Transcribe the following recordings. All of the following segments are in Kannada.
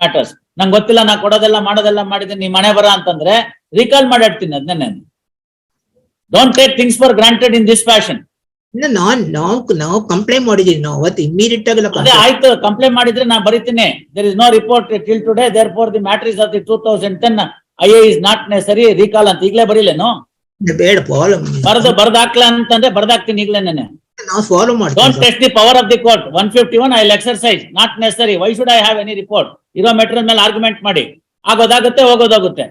ಮ್ಯಾಟರ್ಸ್ ನಂಗೆ ಗೊತ್ತಿಲ್ಲ ನಾ ಕೊಡೋದೆಲ್ಲ ಮಾಡೋದೆಲ್ಲ ಮಾಡಿದ್ದೀನಿ ನೀ ಮನೆ ಬರ ಅಂತಂದ್ರೆ ರೀಕಾಲ್ ಮಾಡಿಡ್ತೀನಿ ಅದನ್ನೇ don't take things for granted in this fashion ಇನ್ನು ನಾನ್ ನಾವು ನಾವು ಕಂಪ್ಲೇಂಟ್ ಮಾಡಿದೀವಿ ನಾವು ಅವತ್ತು ಇಮಿಡಿಯೇಟ್ ಆಗಿ ಅದೇ ಆಯ್ತು ಕಂಪ್ಲೇಂಟ್ ಮಾಡಿದ್ರೆ ನಾ ಬರೀತೀನಿ. There is no report till today there for the matters of the two thousand ten I A is not necessary recall ಅಂತ ಈಗಲೇ ಬರೀಲೇನು? ಬೇಡ ಫಾಲೋ ಬರ್ದು ಬರ್ದಾಕ್ಲ ಅಂತಂದ್ರೆ ಬರ್ದಾಕ್ತೀನಿ ಈಗಲೇ ನೆನೆ. ನಾವು ಫಾಲೋ ಮಾಡಿ don't test the power of the court one fifty one I exercise not necessary why should I have any report ಇರೋ ಮೆಟೀರಿಯಲ್ ಮೇಲೆ ಆರ್ಗ್ಯುಮೆಂಟ್ ಮಾಡಿ. ಆಗೋದಾಗುತ್ತೆ ಹೋಗೋದಾಗುತ್ತೆ.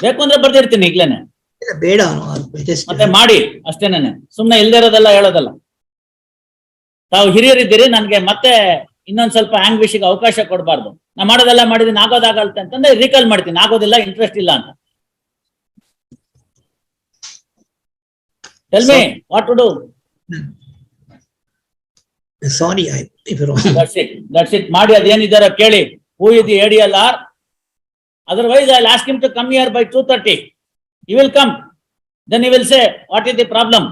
ಬೇಕು ಅಂದ್ರೆ ಬರ್ದಿರ್ತೀನಿ ಈಗ್ಲೇನೆ. ಬೇಡ ಮತ್ತೆ ಮಾಡಿ ಅಷ್ಟೇನೆ ಸುಮ್ನೆ ಇಲ್ದೇ ಇರೋದೆಲ್ಲ ಹೇಳೋದಲ್ಲ. ತಾವು ಹಿರಿಯರಿದ್ದೀರಿ ನನ್ಗೆ ಮತ್ತೆ ಇನ್ನೊಂದ್ ಸ್ವಲ್ಪ ಆಂಗ್ವಿಶ್ಗೆ ಅವಕಾಶ ಕೊಡಬಾರ್ದು. ನಾ ಮಾಡೋದೆಲ್ಲ ಮಾಡಿದೀನಿ ಆಗೋದಾಗಲ್ತೆ ಅಂತಂದ್ರೆ ರೀಕಾಲ್ ಮಾಡ್ತೀನಿ. ಆಗೋದಿಲ್ಲ ಇಂಟ್ರೆಸ್ಟ್ ಇಲ್ಲ ಅಂತ. Tell me what to do sorry I if that's it that's it ಮಾಡಿ ಅದೇನಿದಾರ ಕೇಳಿ who is A D L R otherwise I last him to come here by two thirty you will come then you will say what is the problem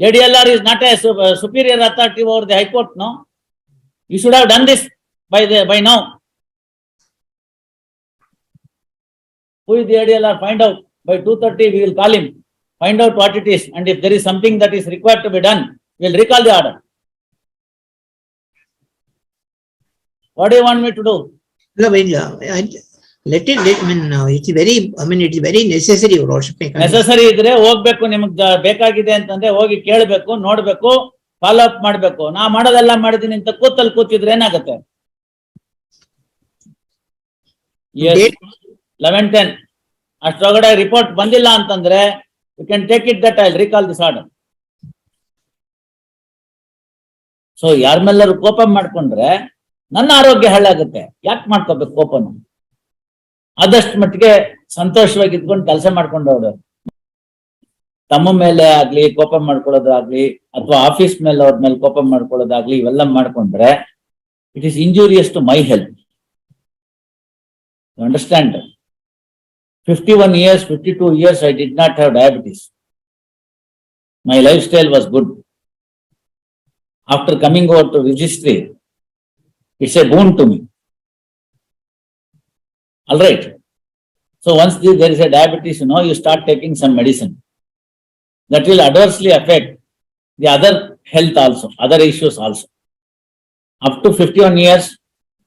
ADLR is not a su- uh, superior authority over the High Court, no? You should have done this by the, by now. Who is the ADLR? Find out. By two thirty, we will call him. Find out what it is, and if there is something that is required to be done, we will recall the order. What do you want me to do? ಇಲ್ಲ ಇಲ್ಲ let it let mean it's very I mean it's very necessary ವರ್ಷ ನೆಸಸರಿ ಇದ್ರೆ ಹೋಗ್ಬೇಕು ನಿಮಗ್ ಬೇಕಾಗಿದೆ ಅಂತಂದ್ರೆ ಹೋಗಿ ಕೇಳ್ಬೇಕು ನೋಡ್ಬೇಕು ಫಾಲೋ ಅಪ್ ಮಾಡ್ಬೇಕು. ನಾ ಮಾಡೋದೆಲ್ಲ ಮಾಡಿದೀನಿ ಅಂತ ಕೂತಲ್ಲಿ ಕೂತಿದ್ರೆ ಏನಾಗುತ್ತೆ? ಲೆವೆನ್ ಟೆನ್ ಅಷ್ಟೊಳಗಡೆ ರಿಪೋರ್ಟ್ ಬಂದಿಲ್ಲ ಅಂತಂದ್ರೆ you can take it that I'll recall this order. So ಯಾರ ಮೇಲಾದ್ರು ಕೋಪ ಮಾಡ್ಕೊಂಡ್ರೆ ನನ್ನ ಆರೋಗ್ಯ ಹಾಳಾಗುತ್ತೆ. ಯಾಕೆ ಮಾಡ್ಕೋಬೇಕು ಕೋಪನ? ಆದಷ್ಟು ಮಟ್ಟಿಗೆ ಸಂತೋಷವಾಗಿ ಇದ್ಕೊಂಡು ಕೆಲಸ ಮಾಡ್ಕೊಂಡು ಹೋಗೋದು ತಮ್ಮ ಮೇಲೆ ಆಗ್ಲಿ, ಕೋಪ ಮಾಡ್ಕೊಳ್ಳೋದಾಗ್ಲಿ, ಅಥವಾ ಆಫೀಸ್ ಮೇಲೆ ಅವ್ರ ಮೇಲೆ ಕೋಪ ಮಾಡ್ಕೊಳ್ಳೋದಾಗ್ಲಿ, ಇವೆಲ್ಲ ಮಾಡ್ಕೊಂಡ್ರೆ it is injurious to my health understand 51 years, 52 years, I did not have diabetes. My lifestyle was good. After coming over to registry, it's a boon to me. All right. So once there is a diabetes, you know, you start taking some medicine. That will adversely affect the other health also, other issues also. Up to 51 years,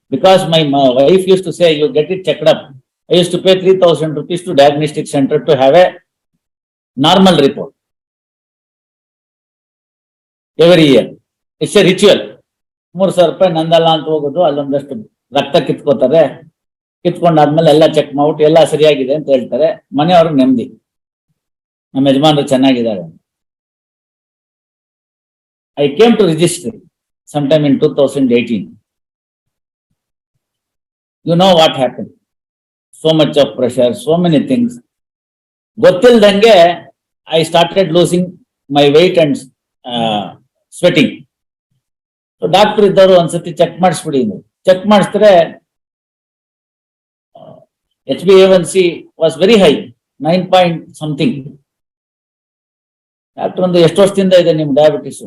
because my, my wife used to say, you get it checked up I used to pay three thousand rupees to diagnostic center to have a normal report. Every year. It's a ritual. ಮೂರ್ ಸಾವಿರ ರೂಪಾಯಿ ನಂದಲ್ಲ ಅಂತ ಹೋಗೋದು, ಅಲ್ಲೊಂದಷ್ಟು ರಕ್ತ ಕಿತ್ಕೋತಾರೆ ಕಿತ್ಕೊಂಡಾದ್ಮೇಲೆ ಎಲ್ಲ ಚೆಕ್ ಮಾಡ್ಬಿಟ್ಟು ಎಲ್ಲ ಸರಿಯಾಗಿದೆ ಅಂತ ಹೇಳ್ತಾರೆ ಮನೆಯವ್ರಿಗೆ ನೆಮ್ಮದಿ ನಮ್ಮ ಯಜಮಾನರು ಚೆನ್ನಾಗಿದ್ದಾರೆ I came to registry some time in two thousand eighteen you know what happen so much of pressure so many things ಗೊತ್ತಿಲ್ದಂಗೆ I started losing my weight and sweating doctor ಇದ್ದವರು ಒಂದ್ಸತಿ ಚೆಕ್ ಮಾಡಿಸ್ಬಿಡಿ ಚೆಕ್ ಮಾಡಿಸಿದ್ರೆ H B A C was very high nine point something doctor ಒಂದು ಎಷ್ಟು ವರ್ಷದಿಂದ ಇದೆ ನಿಮ್ ಡಯಾಬಿಟಿಸ್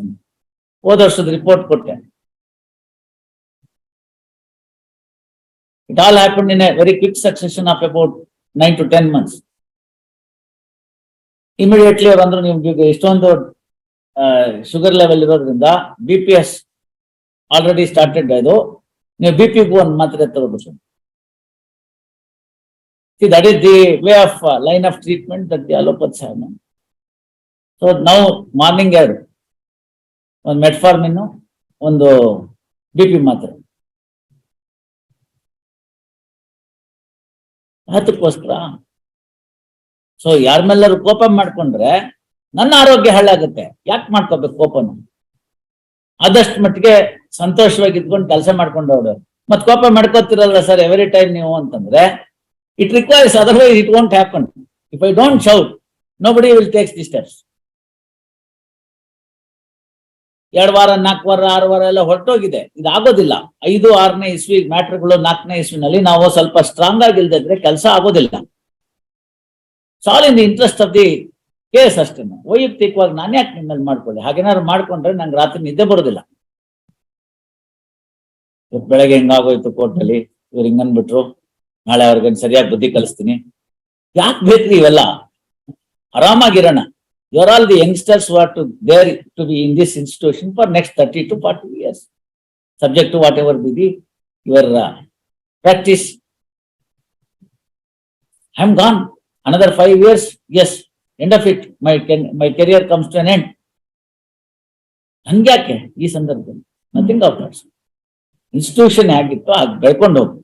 ಹೋದ ವರ್ಷದ ರಿಪೋರ್ಟ್ ಕೊಟ್ಟೆ. It all happened in a very quick succession of about nine to ten months immediately ಅವ್ರು ಅಂದ್ರು ನಿಮ್ಗೆ ಇಷ್ಟೊಂದು ಶುಗರ್ ಲೆವೆಲ್ ಇರೋದ್ರಿಂದ B P S already started ಇದು. ನೀವು ಬಿ ಪಿ ಒಂದು ಮಾತ್ರೆ See, that is the way of uh, line of treatment that the allopaths have. So now morning ಎರಡು ಒಂದು ಮೆಟ್ಫಾರ್ಮಿನ್ ಒಂದು ಬಿ ಪಿ ಮಾತ್ರೆ. ಅದಕ್ಕೋಸ್ಕರ ಸೊ ಯಾರ ಕೋಪ ಮಾಡ್ಕೊಂಡ್ರೆ ನನ್ನ ಆರೋಗ್ಯ ಹಾಳಾಗುತ್ತೆ. ಯಾಕೆ ಮಾಡ್ಕೋಬೇಕು ಕೋಪನು? ಆದಷ್ಟು ಮಟ್ಟಿಗೆ ಸಂತೋಷವಾಗಿ ಇದ್ಕೊಂಡು ಕೆಲಸ ಮಾಡ್ಕೊಂಡು ಹೋಗೋದು ಮತ್ ಕೋಪ ಮಾಡ್ಕೋತಿರಲ್ಲ ಸರ್ ಎವ್ರಿ ಟೈಮ್ ನೀವು ಅಂತಂದ್ರೆ it requires otherwise it won't happen if I don't shout nobody will takes the steps ಎರಡು ವಾರ, ನಾಲ್ಕು ವಾರ, ಆರು ವಾರ ಎಲ್ಲ ಹೊರಟೋಗಿದೆ. ಇದು ಆಗೋದಿಲ್ಲ. ಐದು, ಆರನೇ ಇಸ್ವಿ ಮ್ಯಾಟ್ರ್ಗಳು ನಾಲ್ಕನೇ ಇಸ್ವಿನಲ್ಲಿ ನಾವು ಸ್ವಲ್ಪ ಸ್ಟ್ರಾಂಗ್ ಆಗಿಲ್ದಿದ್ರೆ ಕೆಲಸ ಆಗೋದಿಲ್ಲ. Sole in the interest of the case ಅಷ್ಟೇ. ವೈಯಕ್ತಿಕವಾಗಿ ನಾನು ಯಾಕೆ ನಿಮ್ಮಲ್ಲಿ ಮಾಡ್ಕೊಳ್ಳಿ? ಹಾಗೇನಾದ್ರು ಮಾಡ್ಕೊಂಡ್ರೆ ನಂಗೆ ರಾತ್ರಿ ನಿದ್ದೆ ಬರೋದಿಲ್ಲ. ಬೆಳಗ್ಗೆ ಹೆಂಗಾಗೋಯ್ತು ಕೋರ್ಟಲ್ಲಿ? ಇವ್ರು ಹಿಂಗನ್ಬಿಟ್ರು ನಾಳೆ ಅವ್ರಿಗೆ ಸರಿಯಾಗಿ ಬುದ್ಧಿ ಕಲಿಸ್ತೀನಿ. ಯಾಕೆ ಬೇಕ್ರಿ ಇವೆಲ್ಲ ಆರಾಮಾಗಿರೋಣ. You are all the youngsters what to there to be in this institution for next thirty to forty years subject to whatever be the your practice I am gone another five years, yes, end of it, my can- my career comes to an end. ಹಂಗ್ಯಾಕೆ ಈ ಸಂದರ್ಭದಲ್ಲಿ ನಥಿಂಗ್ ಆಫ್ ದಟ್ಸ್ ಇನ್ಸ್ಟಿಟ್ಯೂಷನ್ ಆಗಿತ್ತು ಆಗ ಬೆಳ್ಕೊಂಡು ಹೋಗು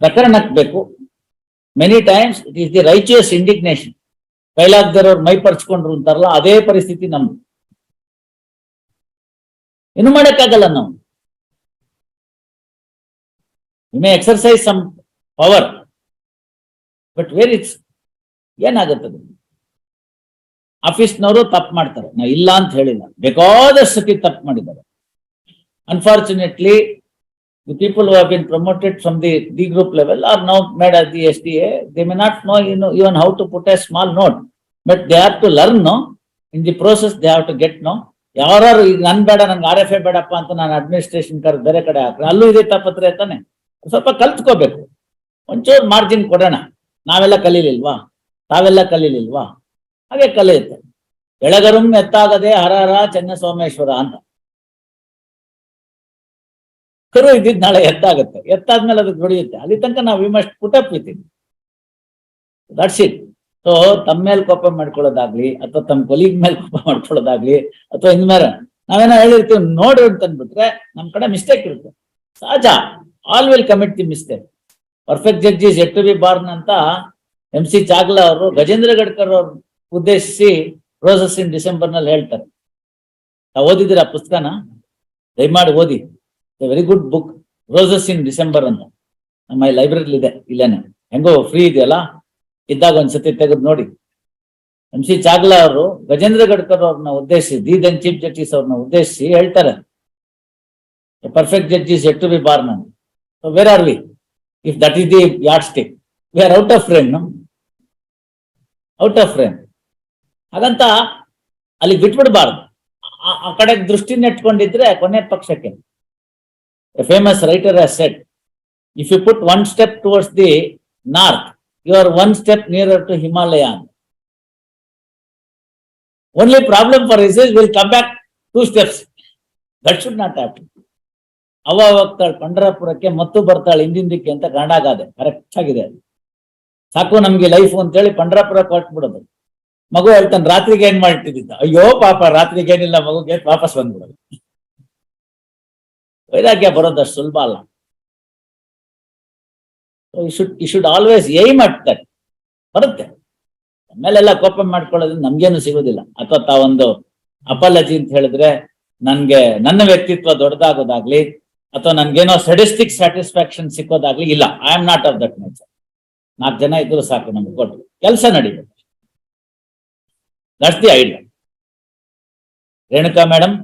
ಪ್ರಕರಣಕ್ಕೆ ಬೇಕು many times it is the righteous indignation ಕೈಲಾಗ್ದಿರೋರು ಮೈ ಪರ್ಚ್ಕೊಂಡ್ರು ಅಂತಾರಲ್ಲ, ಅದೇ ಪರಿಸ್ಥಿತಿ ನಮ್ದು. ಏನು ಮಾಡಕ್ಕಾಗಲ್ಲ ನಾವು. You may exercise some power but where it's office ಆಫೀಸ್ನವರು ತಪ್ಪು ಮಾಡ್ತಾರೆ. ನಾ ಇಲ್ಲ ಅಂತ ಹೇಳಿಲ್ಲ. ಬೇಕಾದಷ್ಟು ಸತಿ ತಪ್ಪು ಮಾಡಿದ್ದಾರೆ. Unfortunately the people who been promoted from the D group level are now made at the S D A they may not know in even how to put a small note but they have to learn know in the process they have to get know ಯಾರು ಈಗ ನನ್ ಬೇಡ ನನ್ಗೆ ಆರ್ ಎಫ್ ಎ ಬೇಡಪ್ಪ ಅಂತ ನಾನು ಅಡ್ಮಿನಿಸ್ಟ್ರೇಷನ್ ಕರ್ ಬೇರೆ ಕಡೆ ಹಾಕ್ರೆ, ಅಲ್ಲೂ ಇದೇ ತಾಪತ್ರೆ ತಾನೆ? ಸ್ವಲ್ಪ ಕಲ್ತ್ಕೋಬೇಕು. ಒಂಚೂರು ಮಾರ್ಜಿನ್ ಕೊಡೋಣ. ನಾವೆಲ್ಲ ಕಲೀಲಿಲ್ವಾ? ತಾವೆಲ್ಲ ಕಲೀಲಿಲ್ವಾ? ಹಾಗೆ ಕಲಿಯುತ್ತೆ. ಬೆಳಗರುಂ ಎತ್ತಾಗದೆ ಹರ ಹರ ಚೆನ್ನಸೋಮೇಶ್ವರ ಅಂತ. ಕರು ಇದ್ದಿದ್ ನಾಳೆ ಎತ್ತಾಗುತ್ತೆ ಎತ್ತಾದ್ಮೇಲೆ ಅದಕ್ಕೆ ಹೊಡೆಯುತ್ತೆ ಅಲ್ಲಿ ತನಕ ನಾವು we must put that's it so ತಮ್ಮ ಮೇಲೆ ಕೋಪ ಮಾಡ್ಕೊಳ್ಳೋದಾಗ್ಲಿ, ಅಥವಾ ತಮ್ಮ ಕೊಲೀಗ್ ಮೇಲೆ ಕೋಪ ಮಾಡ್ಕೊಳ್ಳೋದಾಗ್ಲಿ, ಅಥವಾ ಇನ್ಮೇಲೆ ನಾವೇನೋ ಹೇಳಿರ್ತೀವಿ ನೋಡ್ರಿ ಅಂತ ಅಂದ್ಬಿಟ್ರೆ ನಮ್ ಕಡೆ ಮಿಸ್ಟೇಕ್ ಇರುತ್ತೆ. ಸಹಜ. All will commit the mistake perfect judges yet to be born ಅಂತ ಎಂ ಸಿ ಚಾಗ್ಲಾ ಅವರು, ಗಜೇಂದ್ರ ಗಡ್ಕರ್ ಅವ್ರ ಉದ್ದೇಶಿಸಿ ರೋಸಸ್ ಇನ್ ಡಿಸೆಂಬರ್ನಲ್ಲಿ ಹೇಳ್ತಾರೆ. ಓದಿದಿರ ಪುಸ್ತಕನ? ದಯಮಾಡಿ ಓದಿ. Very good book Roses in December ಅಂತ ನಮ್ಮ ಲೈಬ್ರರಿಲಿ ಇದೆ, ಇಲ್ಲೇನೆ. ಹೆಂಗೋ ಫ್ರೀ ಇದೆಯಲ್ಲ? ಇದ್ದಾಗ ಒಂದ್ಸತಿ ತೆಗೆದು ನೋಡಿ. ಎಂ ಸಿ ಚಾಗ್ಲಾ ಅವರು, ಗಜೇಂದ್ರ ಗಡ್ಕರ್ ಅವ್ರನ್ನ ಉದ್ದೇಶಿಸಿ, ದಿ ದೆನ್ ಚೀಫ್ ಜಸ್ಟಿಸ್ ಅವ್ರನ್ನ ಉದ್ದೇಶಿಸಿ ಹೇಳ್ತಾರೆ. Perfect judges yet to be born none where are we if that is the yardstick we are out of frame out of frame ಹಾಗಂತ ಅಲ್ಲಿ ಬಿಟ್ಬಿಡ್ಬಾರ್ದು. ಆ- ಕಡೆ ದೃಷ್ಟಿ ಇಟ್ಕೊಂಡಿದ್ರೆ ಕೊನೆ ಪಕ್ಷಕ್ಕೆ. Famous writer said if you put one step towards the north you are one step nearer to Himalaya only problem for is will come back two steps that should not happen ಅವ ಹೋಗ್ತಾಳೆ ಪಂಡರಾಪುರಕ್ಕೆ ಮತ್ತು ಬರ್ತಾಳೆ ಹಿಂದಿಂದಕ್ಕೆ ಅಂತ ಕನ್ನಡ ಗಾದೆ. ಕರೆಕ್ಟ್ ಆಗಿದೆ ಅದು. ಸಾಕು ನಮ್ಗೆ ಲೈಫ್ ಅಂತೇಳಿ ಪಂಡರಾಪುರ ಕೊಟ್ಬಿಡೋದು. ಮಗು ಹೇಳ್ತಾನೆ, ರಾತ್ರಿಗೆ ಏನ್ ಮಾಡ್ತಿದ್ದ ಅಯ್ಯೋ ಪಾಪ, ರಾತ್ರಿಗೆ ಏನಿಲ್ಲ ಮಗುಗೆ, ವಾಪಸ್ ಬಂದ್ಬಿಡೋದು. ವೈರಾಗ್ಯ ಬರೋದಷ್ಟು ಸುಲಭ ಅಲ್ಲ. Should you should always aim at that ಬರುತ್ತೆ. ಆಮೇಲೆಲ್ಲ ಕೋಪ ಮಾಡ್ಕೊಳ್ಳೋದ್ರಿಂದ ನಮ್ಗೇನು ಸಿಗೋದಿಲ್ಲ. ಅಥವಾ ತಾವೊಂದು ಅಪಾಲಜಿ ಅಂತ ಹೇಳಿದ್ರೆ ನನ್ಗೆ, ನನ್ನ ವ್ಯಕ್ತಿತ್ವ ದೊಡ್ಡದಾಗೋದಾಗ್ಲಿ, ಅಥವಾ ನನ್ಗೇನೋ ಸಡಿಸ್ಟಿಕ್ ಸ್ಯಾಟಿಸ್ಫ್ಯಾಕ್ಷನ್ ಸಿಕ್ಕೋದಾಗ್ಲಿ, ಇಲ್ಲ I am not of that nature ನಾಲ್ಕು ಜನ ಇದ್ರು ಸಾಕು ನಮ್ಗೆ ಕೊಟ್ಟು. ಕೆಲಸ ನಡೀಬೇಕು. That's the idea Renuka madam